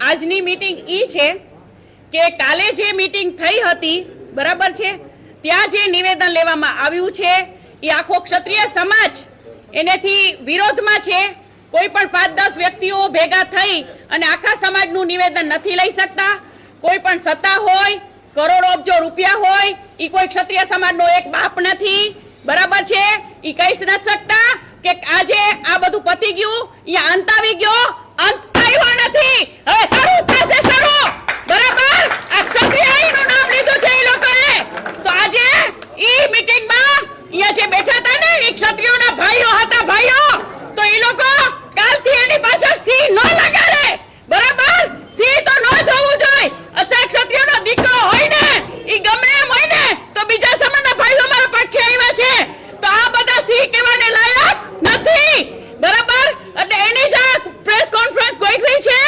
આજની મીટિંગ ઈ છે કે કાલે જે મીટિંગ થઈ હતી બરાબર છે? ત્યાં જે નિવેદન લેવામાં આવ્યું છે એ આખો ક્ષત્રિય સમાજ એનેથી વિરોધમાં છે. કોઈ પણ પાંચ દસ વ્યક્તિઓ ભેગા થઈ અને આખા સમાજનું નિવેદન નથી લઈ શકતા. કોઈ પણ સત્તા હોય કરોડો અબજો રૂપિયા હોય એ કોઈ ક્ષત્રિય સમાજનો એક બાપ નથી. બરાબર છે? એ કહી જ નથી શકતા. કે આજે આ બધું પતી ગયું અહીંયા અંત આવી ગયો? અંત આવ્યો નથી. હવે શરૂ થશે શરૂ બરાબર આ ક્ષત્રિય આઈનું નામ લીધું છે એ લોકોએ તો આજે ઈ મીટિંગમાં અહીંયા જે બેઠા હતા ને એ ક્ષત્રિયોના ભાઈઓ હતા ભાઈઓ તો એ લોકો કાલથી એની પાછળ સી ન લગાડે બરાબર સી તો ન જોવું જોઈએ અસર ક્ષત્રિયનો દીકરો હોય ને ઈ ગમે એમ હોય ને તો બીજા સમાજના ભાઈઓ મારા પડખે આવ્યા છે તો આ બધા સી કહેવાને લાયક નથી બરાબર એટલે એની જ આ પ્રેસ કોન્ફરન્સ ગોઠવી છે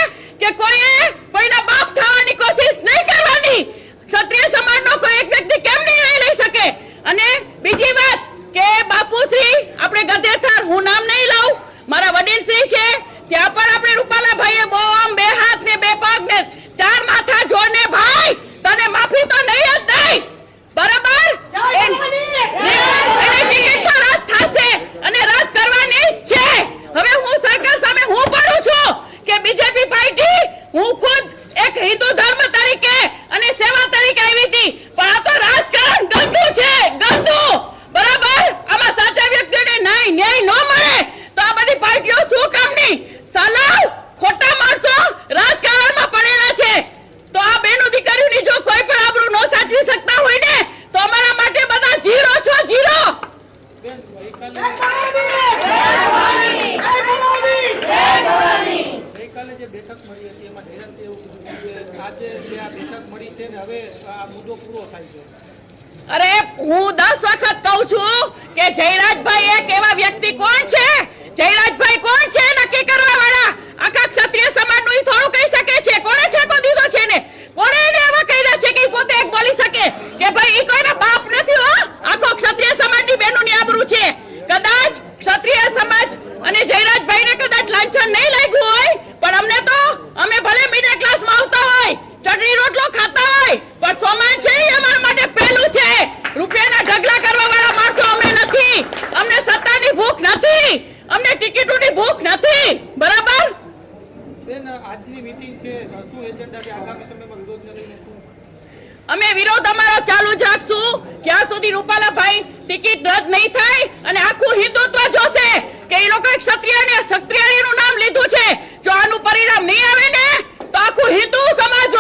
કે કોઈએ કોઈના બાપ થવાની કોશિશ નહીં કરવાની ક્ષત્રિય સમાજનો કોઈ એક વ્યક્તિ કેમ નિર્ણય લઈ શકે અને બીજી વાત કે બાપુશ્રી આપણે ગધેથર હું નામ નહીં લઉં મારા વડીલશ્રી છે ત્યાં પણ આપણે રૂપાલા ભાઈએ બહુ આમ બે હાથ ને બે પગ ને ચાર માથા જોડને ભાઈ તને માફી તો નહીં જ નહીં બરાબર એન- એની ટિકિટ તો રદ થશે અને રદ કરવાની જ છે હવે હું સરકાર સામે હું પડું છું કે બીજેપી પાર્ટી હું ખુદ એક હિન્દુ ધર્મ તરીકે અને સેવા તરીકે આવી હતી પણ આ તો રાજકારણ ગંદુ છે ગંદુ બરાબર આમાં સાચા વ્યક્તિઓને નહીં ન્યાય ન મળે તો આ બધી પાર્ટીઓ શું કામની સલાહ ખોટા માણસો રાજકારણમાં પડેલા છે તો આ બેનો દીકરીઓની જો કોઈ પણ આબરૂ ન સાચવી શકતા હોય ને તો અમારા માટે બધા જીરો છો જીરો ગઈકાલે જે બેઠક મળી હતી એમાં નિરંતર એવું કીધું કે આજે જે આ બેઠક છે ને હવે આ અરે હું દસ વખત કહું છું કે જયરાજભાઈ એક એવા વ્યક્તિ કોણ છે? જયરાજભાઈ કોણ છે? નક્કી કરવા વાળા આખા ક્ષત્રિય સમાજનું થોડું કહી શકે છે. કોણે ઠેકો દીધો છે ને કોણે એને એવા કહ્યા છે કે પોતે એક બોલી શકે? કે ભાઈ, ઈ કોઈના બાપ નથી, હો? આખો ક્ષત્રિય સમાજ સમાજની બહેનોની આબરૂ છે. કદાચ ક્ષત્રિય સમાજ અને જયરાજભાઈને અમે વિરોધ અમારો ચાલુ જ રાખશું. જ્યાં સુધી રૂપાલાભાઈ ટિકિટ રદ નહીં થાય અને આખું હિન્દુત્વ જોશે કે એ લોકો ક્ષત્રિયને ક્ષત્રિયનું નામ લીધું છે, જો આનું પરિણામ નહીં આવે ને, તો આખું હિન્દુ સમાજ